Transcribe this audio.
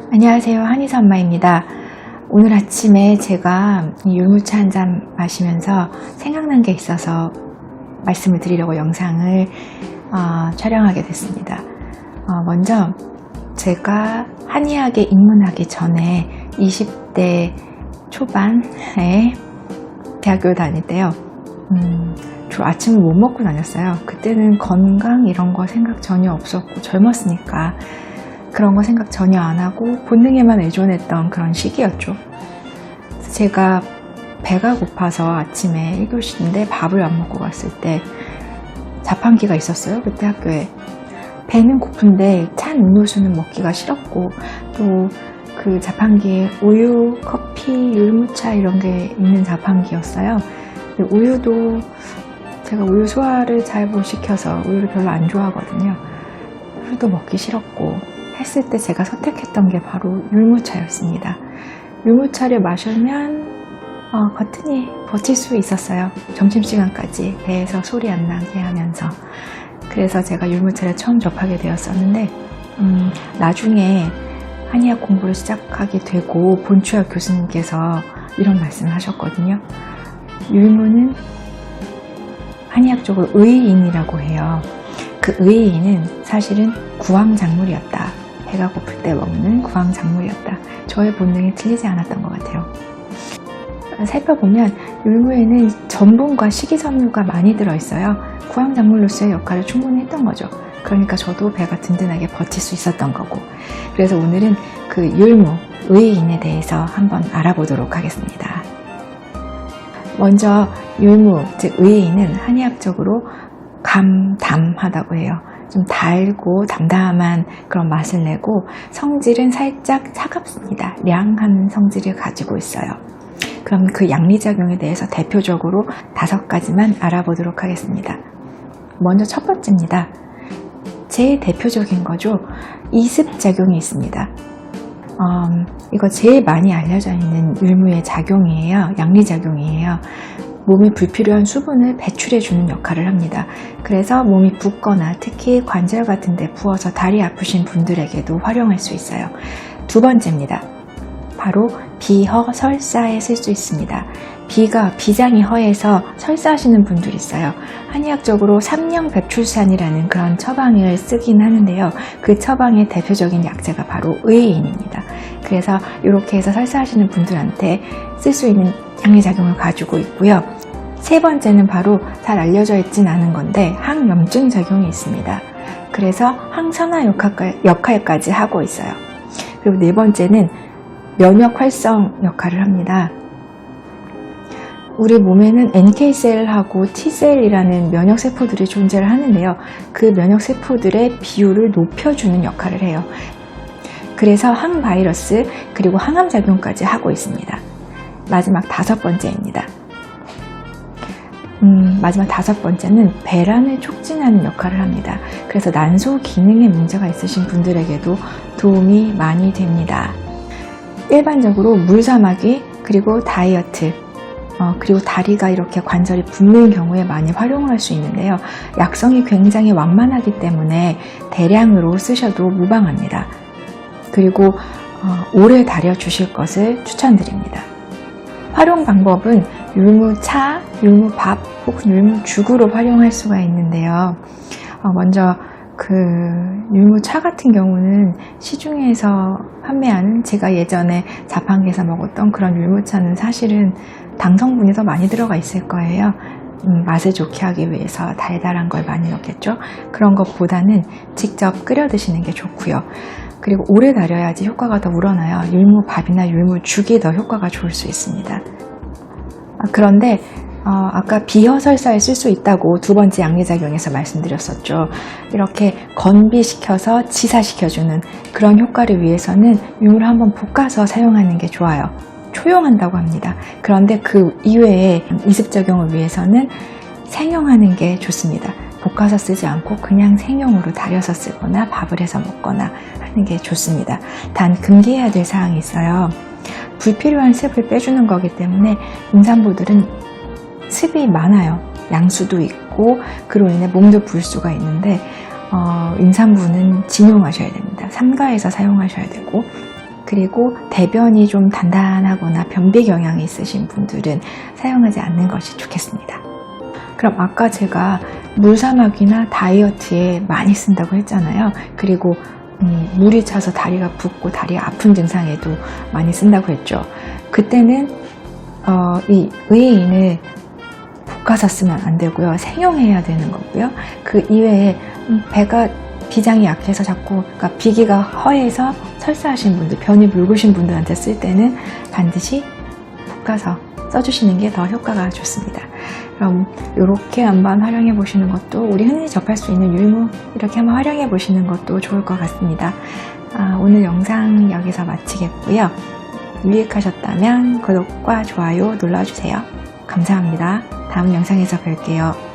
안녕하세요. 한의사 엄마입니다. 오늘 아침에 제가 이 율무차 한 잔 마시면서 생각난 게 있어서 말씀을 드리려고 영상을 어, 촬영하게 됐습니다. 어, 먼저 제가 한의학에 입문하기 전에 20대 초반에 대학교 다닐 때요. 음, 저 아침을 못 먹고 다녔어요. 그때는 건강 이런 거 생각 전혀 없었고 젊었으니까 그런 거 생각 전혀 안 하고 본능에만 의존했던 그런 시기였죠. 제가 배가 고파서 아침에 1교시인데 밥을 안 먹고 갔을 때 자판기가 있었어요. 그때 학교에. 배는 고픈데 찬 음료수는 먹기가 싫었고 또 그 자판기에 우유, 커피, 율무차 이런 게 있는 자판기였어요. 우유도 제가 우유 소화를 잘 못 시켜서 우유를 별로 안 좋아하거든요. 우유도 먹기 싫었고 했을 때 제가 선택했던 게 바로 율무차였습니다. 율무차를 마시면 어, 거뜬히 버틸 수 있었어요. 점심시간까지 배에서 소리 안 나게 하면서. 그래서 제가 율무차를 처음 접하게 되었었는데 음, 나중에 한의학 공부를 시작하게 되고 본추학 교수님께서 이런 말씀을 하셨거든요. 율무는 한의학적으로 의인이라고 해요. 그 의인은 사실은 구황작물이었다. 배가 고플 때 먹는 구황작물이었다. 저의 본능이 틀리지 않았던 것 같아요. 살펴보면 율무에는 전분과 식이섬유가 많이 들어있어요. 구황작물로서의 역할을 충분히 했던 거죠. 그러니까 저도 배가 든든하게 버틸 수 있었던 거고. 그래서 오늘은 그 율무, 의인에 대해서 한번 알아보도록 하겠습니다. 먼저 율무, 즉 의인은 한의학적으로 감담하다고 해요. 좀 달고 담담한 그런 맛을 내고 성질은 살짝 차갑습니다. 량한 성질을 가지고 있어요. 그럼 그 양리작용에 대해서 대표적으로 다섯 가지만 알아보도록 하겠습니다. 먼저 첫 번째입니다. 제일 대표적인 거죠. 이습작용이 있습니다. 음, 이거 제일 많이 알려져 있는 율무의 작용이에요. 양리작용이에요. 몸에 불필요한 수분을 배출해주는 역할을 합니다. 그래서 몸이 붓거나 특히 관절 같은 데 부어서 다리 아프신 분들에게도 활용할 수 있어요. 두 번째입니다. 바로 비허 설사에 쓸 수 있습니다. 비가 비장이 허해서 설사하시는 분들이 있어요. 한의학적으로 삼령 백출산이라는 그런 처방을 쓰긴 하는데요. 그 처방의 대표적인 약재가 바로 의인입니다. 그래서 이렇게 해서 설사하시는 분들한테 쓸 수 있는 양리작용을 가지고 있고요. 세 번째는 바로 잘 알려져 있진 않은 건데 항염증 작용이 있습니다. 그래서 항산화 역할까지 하고 있어요. 그리고 네 번째는 면역 활성 역할을 합니다. 우리 몸에는 NK셀하고 T셀이라는 면역세포들이 존재를 하는데요. 그 면역세포들의 비율을 높여주는 역할을 해요. 그래서 항바이러스 그리고 항암작용까지 하고 있습니다. 마지막 다섯 번째입니다. 음, 마지막 다섯 번째는 배란을 촉진하는 역할을 합니다. 그래서 난소 기능에 문제가 있으신 분들에게도 도움이 많이 됩니다. 일반적으로 물사마귀 그리고 다이어트 어, 그리고 다리가 이렇게 관절이 붓는 경우에 많이 활용할 수 있는데요. 약성이 굉장히 완만하기 때문에 대량으로 쓰셔도 무방합니다. 그리고 어, 오래 다려 주실 것을 추천드립니다. 활용 방법은 율무차, 율무밥 혹은 율무죽으로 활용할 수가 있는데요. 어, 먼저 그 율무차 같은 경우는 시중에서 판매하는 제가 예전에 자판기에서 먹었던 그런 율무차는 사실은 당 성분이 더 많이 들어가 있을 거예요. 음, 맛을 좋게 하기 위해서 달달한 걸 많이 넣겠죠. 그런 것보다는 직접 끓여 드시는 게 좋고요. 그리고 오래 달여야지 효과가 더 우러나요. 율무밥이나 율무죽이 더 효과가 좋을 수 있습니다. 아, 그런데 어, 아까 비허설사에 쓸 수 있다고 두 번째 양리작용에서 말씀드렸었죠. 이렇게 건비시켜서 지사시켜주는 그런 효과를 위해서는 율을 한번 볶아서 사용하는 게 좋아요. 초용한다고 합니다. 그런데 그 이외에 이습작용을 위해서는 생용하는 게 좋습니다. 볶아서 쓰지 않고 그냥 생용으로 달여서 쓰거나 밥을 해서 먹거나 하는 게 좋습니다. 단 금기해야 될 사항이 있어요. 불필요한 습을 빼주는 거기 때문에 임산부들은 습이 많아요. 양수도 있고 그로 인해 몸도 부을 수가 있는데 어, 임산부는 진용하셔야 됩니다. 삼가해서 사용하셔야 되고 그리고 대변이 좀 단단하거나 변비 경향이 있으신 분들은 사용하지 않는 것이 좋겠습니다. 그럼 아까 제가 물사막이나 다이어트에 많이 쓴다고 했잖아요. 그리고 음, 물이 차서 다리가 붓고 다리가 아픈 증상에도 많이 쓴다고 했죠. 그때는 어, 이 의인을 볶아서 쓰면 안 되고요. 생용해야 되는 거고요. 그 이외에 음, 배가 비장이 약해서 자꾸 그러니까 비기가 허해서 설사하신 분들, 변이 묽으신 분들한테 쓸 때는 반드시 볶아서 써주시는 게 더 효과가 좋습니다. 그럼 이렇게 한번 활용해 보시는 것도 우리 흔히 접할 수 있는 유무 이렇게 한번 활용해 보시는 것도 좋을 것 같습니다. 아, 오늘 영상 여기서 마치겠고요. 유익하셨다면 구독과 좋아요 눌러주세요. 감사합니다. 다음 영상에서 뵐게요.